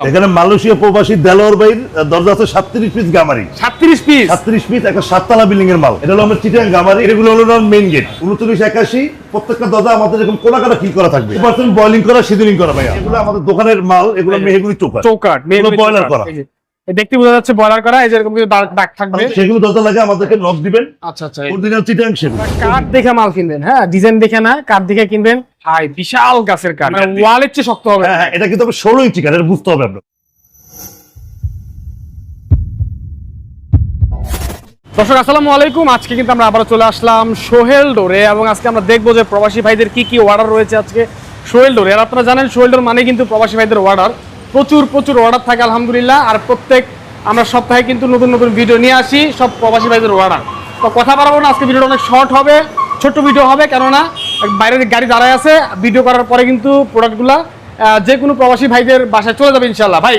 এখানে মালয়েশিয়া প্রবাসী দেলোয়ার বাইর দরজা আছে সাতত্রিশ পিস গামারি। সাতত্রিশ পিস সাতত্রিশ পিস একটা সাততলা বিল্ডিং এর মাল। এটা হলো আমার চিটাং গামারি এগুলো হলো মেইন গেট উনত্রিশ একাশি প্রত্যেকটা দরজা আমাদের এরকম কোনা কাটা ফিল করা থাকবে। পার্সেন্ট বয়লিং করা সিজনিং করা ভাইয়া। এগুলো আমাদের দোকানের মাল এগুলো মেহেগুলি চৌকাট চৌকাট বয়লার করা। দেখতে বোঝা যাচ্ছে বয়লার করা এই কিছু দাগ থাকবে। সেগুলো দরজা লাগে আমাদেরকে নক দিবেন। আচ্ছা আচ্ছা অরিজিনাল চিটাং সেগুলো কাঠ দেখে মাল কিনবেন হ্যাঁ ডিজাইন দেখে না কাঠ দেখে কিনবেন। হাই বিশাল গাছের কাঠ মানে ওয়ালের চেয়ে শক্ত হবে। হ্যাঁ হ্যাঁ এটা কিন্তু আপনার ষোলো ইঞ্চি কাঠ এটা বুঝতে হবে আপনার দর্শক আসসালামু আলাইকুম। আজকে কিন্তু আমরা আবার চলে আসলাম সোহেল ডোরে এবং আজকে আমরা দেখব যে প্রবাসী ভাইদের কি কি অর্ডার রয়েছে আজকে সোহেল ডোরে। আর আপনারা জানেন সোহেল ডোর মানে কিন্তু প্রবাসী ভাইদের অর্ডার প্রচুর প্রচুর অর্ডার থাকে আলহামদুলিল্লাহ। আর প্রত্যেক আমরা সপ্তাহে কিন্তু নতুন নতুন ভিডিও নিয়ে আসি সব প্রবাসী ভাইদের অর্ডার তো কথা বাড়াবো না আজকে ভিডিওটা অনেক শর্ট হবে ছোট্ট ভিডিও হবে কেননা বাইরের গাড়ি দাঁড়ায় আছে ভিডিও করার পরে কিন্তু প্রোডাক্টগুলো যে কোনো প্রবাসী ভাইদের বাসায় চলে যাবে ইনশাল্লাহ ভাই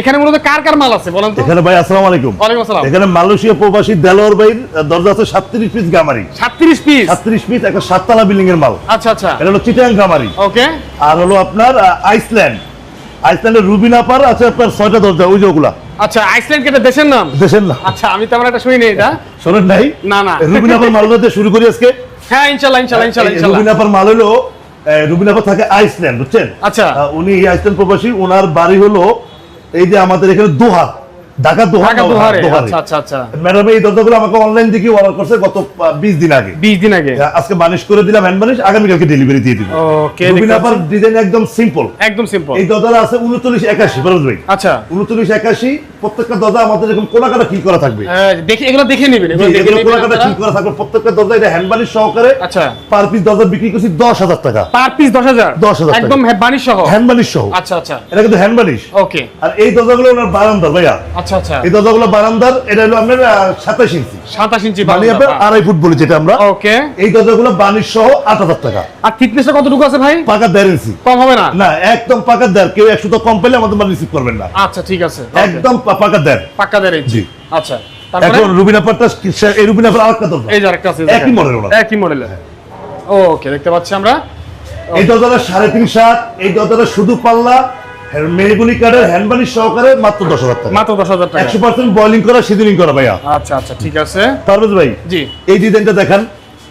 এখানে মূলত কার কার মাল আছে বলেন তো? এখানে ভাই আসসালামু আলাইকুম। ওয়ালাইকুম আসসালাম। এখানে মালয়েশিয়া প্রবাসী দেলোয়ার বাইর দরজা আছে সাতত্রিশ পিস গামারি। সাতত্রিশ পিস সাতত্রিশ পিস একটা সাততলা বিল্ডিং এর মাল। আচ্ছা আচ্ছা। এটা হলো চিটাং গামারি। ওকে আর হলো আপনার আইসল্যান্ড আইসল্যান্ডের রুবিনা পার আছে আপনার ছয়টা দরজা ওই যে ওগুলা। আচ্ছা আইসল্যান্ড কেটে দেশের নাম? দেশের নাম। আচ্ছা আমি একটা শুনিনি এটা। শোনেন নাই? না না। রুবিনা পার মাল শুরু করি আজকে। হ্যাঁ রুবিনা পার মাল হলো রুবিনা পার থাকে আইসল্যান্ড বুঝছেন? আচ্ছা। উনি আইসল্যান্ড প্রবাসী ওনার বাড়ি হলো এই যে আমাদের এখানে দোহা। ঢাকা আচ্ছা আচ্ছা আচ্ছা। ম্যাডাম এই দরজাগুলো আমাকে অনলাইন থেকে অর্ডার করছে গত বিশ দিন আগে। বিশ দিন আগে। আজকে মানিশ করে দিলাম হ্যান্ড ডেলিভারি দিয়ে দিব। ওকে রুবিন আপার ডিজাইন একদম সিম্পল একদম সিম্পল এই দরজাটা আছে উনত্রিশ একাশি বরজ ভাই আচ্ছা। উনচল্লিশ একাশি প্রত্যেকটা দরজা আমাদের এরকম কোনা কাটা ফিল করা থাকবে। দেখে এগুলো দেখে নেবেন এগুলো করা প্রত্যেকটা দরজা এটা হ্যান্ড বানিশ সহকারে আচ্ছা। পার পিস দরজা বিক্রি করছি দশ হাজার টাকা। পার পিস দশ হাজার? 10,000 টাকা। একদম বানিশ সহ? হ্যান্ড বানিশ সহ। আচ্ছা আচ্ছা। এটা কিন্তু হ্যান্ড বানিশ ওকে আর এই দরজাগুলো ওনার বারান্দার ভাইয়া। আচ্ছা আচ্ছা। এই দরজাগুলো বারান্দার এটা হলো আপনার সাতাশ ইঞ্চি। সাতাশ ইঞ্চি মানে আপনার আড়াই ফুট বলি যেটা আমরা। ওকে এই দরজাগুলো বানিশ সহ আট হাজার টাকা। আর থিকনেসটা কতটুকু আছে ভাই? পাকা দেড় ইঞ্চি। কম হবে না? না একদম পাকা দেড়। কেউ একশো তো কম পেলে আমাদের রিসিভ করবেন না। আচ্ছা ঠিক আছে। একদম পাকা দেড় পাক্কা দেড় জি। আচ্ছা এখন রুবিনা পাটটা এই রুবিনা পাট আরেকটা দরজা এই যে আরেকটা আছে একই দেখেন। model একই মডেল ওকে দেখতে পাচ্ছি আমরা। এই দরজাটা সাড়ে তিন সাত এই দরজাটা শুধু পাল্লা মেহগুলি কাঠের হ্যান্ড সহকারে মাত্র দশ হাজার টাকা। মাত্র দশ হাজার টাকা। একশো পার্সেন্ট বয়লিং করা করা ভাইয়া। আচ্ছা আচ্ছা ঠিক আছে। ভাই জি। এই ডিজাইনটা দেখান।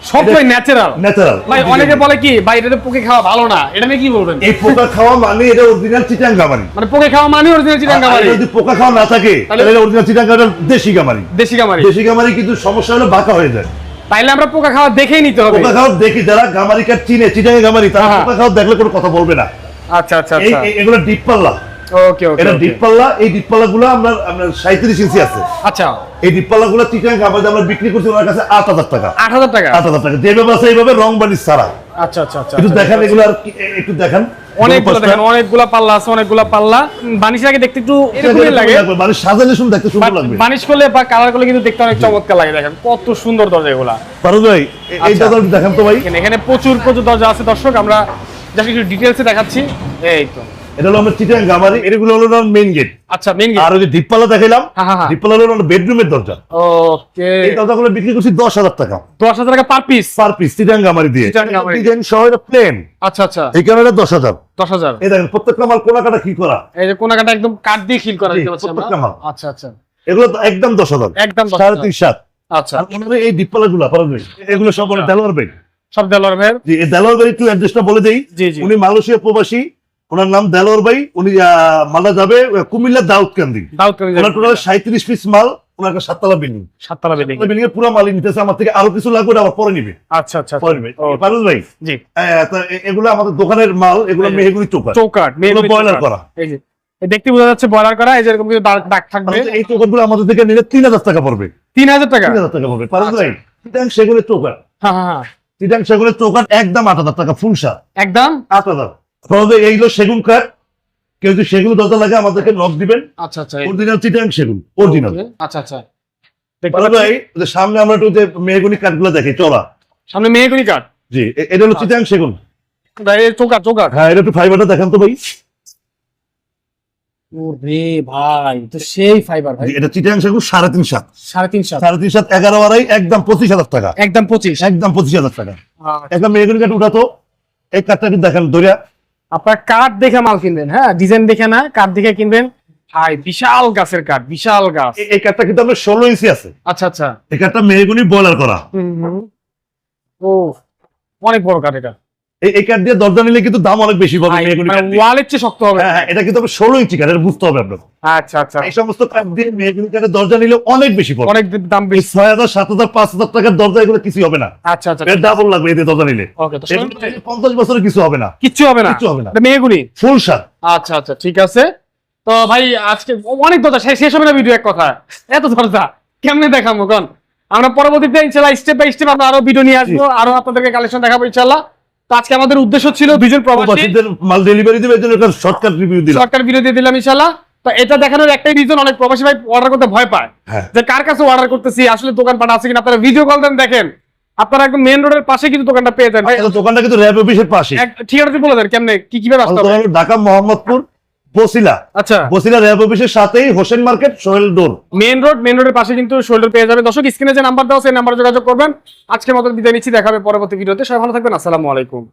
সব ভাই ন্যাচারাল ন্যাচারাল ভাই অনেকে বলে কি ভাই এটাতে পোকে খাওয়া ভালো না এটা নিয়ে কি বলবেন? এই পোকা খাওয়া মানে এটা অরিজিনাল চিটাং গামারি। মানে পোকে খাওয়া মানে অরিজিনাল যদি পোকা খাওয়া না থাকে তাহলে- অরিজিনাল চিটাং গামারি দেশি গামারি। দেশি গামারি। দেশি গামারি কিন্তু সমস্যা হলো বাঁকা হয়ে যায়। তাইলে আমরা পোকা খাওয়া দেখেই নিতে হবে। পোকা খাওয়া দেখি যারা গামারি কাঠ চিনে চিটাং গামারি তারা হ্যাঁ। পোকা খাওয়া দেখলে কোনো কথা বলবে না। আচ্ছা আচ্ছা আচ্ছা। এগুলো ডিপ পাল্লা। ওকে ওকে এটা এই আমরা আমরা সাঁত্রিশ ইঞ্চি আছে। আচ্ছা। এই চিটাং গামারি আমরা বিক্রি করছি ওনার কাছে আট হাজার টাকা। আট হাজার টাকা? আট হাজার টাকা। যেভাবে আছে এইভাবে রং ছাড়া। আচ্ছা আচ্ছা আচ্ছা একটু আচ্ছা। দেখান এগুলো আর একটু দেখান। অনেকগুলো দেখেন। অনেকগুলা পাল্লা আছে অনেকগুলা পাল্লা। বানিশ আগে দেখতে একটু এরকমই লাগে। সাজালে শুনে দেখতে সুন্দর লাগবে। বানিশ করলে বা কালার করলে কিন্তু দেখতে অনেক চমৎকার লাগে দেখেন। কত সুন্দর দরজা এগুলা। পারো ভাই এই আচ্ছা। দেখান তো ভাই। এখানে প্রচুর প্রচুর দরজা আছে। দর্শক আমরা জাস্ট একটু ডিটেলসে দেখাচ্ছি। এই তো। এটা হলো আমার চিটাং গামারি এগুলো হলো মেইন গেট আচ্ছা মেইন আর ওই যে ডিপপালা দেখাইলাম হ্যাঁ, হ্যাঁ, হ্যাঁ। হলো বেডরুমের দরজা। ওকে এই দরজাগুলো বিক্রি করছি দশ হাজার টাকা। দশ হাজার টাকা per piece per piece Chittagong গামারি দিয়ে। ডিজাইন সহ এটা প্লেন আচ্ছা আচ্ছা। এই কারণে এই দেখেন প্রত্যেকটা মাল কোনা কাটা কি করা? এই যে কোনাকাটা একদম কাঠ দিয়ে খিল করা আমরা। আচ্ছা আচ্ছা। এগুলো তো একদম দশ হাজার। একদম দশ সাড়ে হাজার। তিন সাত। আচ্ছা। আর এই ডিপপালা গুলা এগুলো সব মানে দেলোয়ার বেড সব দেলোয়ার এই দেলোয়ার ভাই একটু অ্যাড্রেসটা বলে দেই। উনি মালয়েশিয়া প্রবাসী। ওনার নাম দেলোর ভাই উনি মালদা যাবে কুমিল্লা দাউদকান্দি। ওনার টোটাল সাঁত্রিশ পিস মাল ওনার সাততলা বিল্ডিং সাততলা বিল্ডিং বিল্ডিং এর পুরো নিতেছে আমার থেকে আরও কিছু লাগবে ওটা আবার পরে নিবে। আচ্ছা আচ্ছা পরে নিবে। পারুল ভাই জি। আহ, তা এ- এগুলো আমাদের দোকানের মাল এগুলো। চৌকাট বয়লার করা। এই যে দেখতে বোঝা যাচ্ছে বয়লার করা এই যে এরকম কিছু দাগ থাকবে। এই আমাদের থেকে নিলে তিন হাজার টাকা পড়বে। তিন হাজার টাকা? তিন হাজার টাকা পড়বে। পারুল আচ্ছা। ভাই সেগুলো হ্যাঁ হ্যাঁ হ্যাঁ। চিটাং সেগুলো একদম আট হাজার টাকা ফুল সার। একদম? আট হাজার। ভাই এইগুলো সেগুন কাঠ। কেউ যদি সেগুলো দরজা লাগে আমাদেরকে নক দিবেন। আচ্ছা আচ্ছা অরিজিনাল চিটাং সেগুন অরিজিনাল আচ্ছা আচ্ছা। ভাই সামনে আমরা একটু যে মেহগুনি কাঠগুলো দেখি চড়া সামনে কাঠ? জি এটা হলো চিটাং সেগুন। চৌকাট হ্যাঁ এটা একটু ফাইবারটা দেখান তো ভাই। ওরে ভাই তো সেই ফাইবার ভাই। এটা চিটাং সেগুন সাড়ে তিন সাত। সাড়ে তিন সাত। সাড়ে তিন সাত এগারো আড়াই একদম পঁচিশ হাজার টাকা। একদম পঁচিশ। একদম পঁচিশ হাজার টাকা। আচ্ছা, একটা কাঠ উঠাতো। এই কাঠটা একটু দেখান দরিয়া আপনার কাঠ দেখে মাল কিনবেন হ্যাঁ? ডিজাইন দেখে না কাঠ দেখে কিনবেন। হাই বিশাল গাছের কাঠ বিশাল গাছ। এই কাঠটা কিন্তু আপনার ষোলো ইঞ্চি আছে। আচ্ছা আচ্ছা। এই কাঠটা মেহগুনি বয়লার করা। ও অনেক বড় কাঠ এটা। এই কাঠ দিয়ে দরজা নিলে কিন্তু দাম অনেক বেশি পাবে মানে কাঠ দিয়ে। ওয়ালের চেয়ে শক্ত হবে। হ্যাঁ হ্যাঁ এটা কিন্তু আপনার ষোলো ইঞ্চি কাঠ বুঝতে হবে আপনার আচ্ছা আচ্ছা। এই সমস্ত কাঠ দিয়ে মেহগুনি কাঠের দরজা নিলে অনেক বেশি পড়বে। অনেক দাম বেশি। ছয় হাজার সাত হাজার পাঁচ হাজার টাকার দরজা এগুলো কিছু হবে না। আচ্ছা আচ্ছা এর ডাবল লাগবে এতে দরজা নিলে। ওকে তো এগুলো পঞ্চাশ বছরে কিছু হবে না। কিচ্ছু হবে না? কিচ্ছু হবে না। এটা মেয়েগুলি ফুল সার। আচ্ছা আচ্ছা ঠিক আছে। তো ভাই আজকে অনেক দরজা শেষ হবে না ভিডিও এক কথা। এত দরজা কেমনে দেখাবো কোন? আমরা পরবর্তীতে ইনশাল্লাহ স্টেপ বাই স্টেপ আমরা আরও ভিডিও নিয়ে আসব। আরও আপনাদেরকে কালেকশন দেখাবো ইনশাল্লাহ। তো আজকে আমাদের উদ্দেশ্য ছিল দুজন প্রবাসীদের মাল ডেলিভারি দেবে এজন্য একটা শর্টকাট রিভিউ দিলাম। শর্টকাট ভিডিও দিয়ে দিলাম ইনশাআল্লাহ। তো এটা দেখানোর একটাই রিজন অনেক প্রবাসী ভাই অর্ডার করতে ভয় পায়। হ্যাঁ। যে কার কাছে অর্ডার করতেছি আসলে দোকানপাট আছে কিনা আপনারা ভিডিও কল দেন দেখেন। আপনারা একদম মেন রোডের পাশে কিন্তু দোকানটা পেয়ে যান। ভাই দোকানটা কিন্তু র্যাব অফিসের পাশে ঠিক আছে বলে দেন কেমনে কি কীভাবে আসতে হবে? ঢাকা মোহাম্মদপুর বসিলা। আচ্ছা। বসিলা র্যাব অফিসের সাথেই Hossain market Sohel door main road main রোডের পাশে কিন্তু পেয়ে যাবেন দর্শক স্ক্রিনে যে নাম্বার দেওয়া সেই নাম্বার যোগাযোগ করবেন। আজকের মতো বিদায় নিচ্ছি দেখাবে পরবর্তী ভিডিওতে। সবাই ভালো থাকবেন আসসালামু আলাইকুম।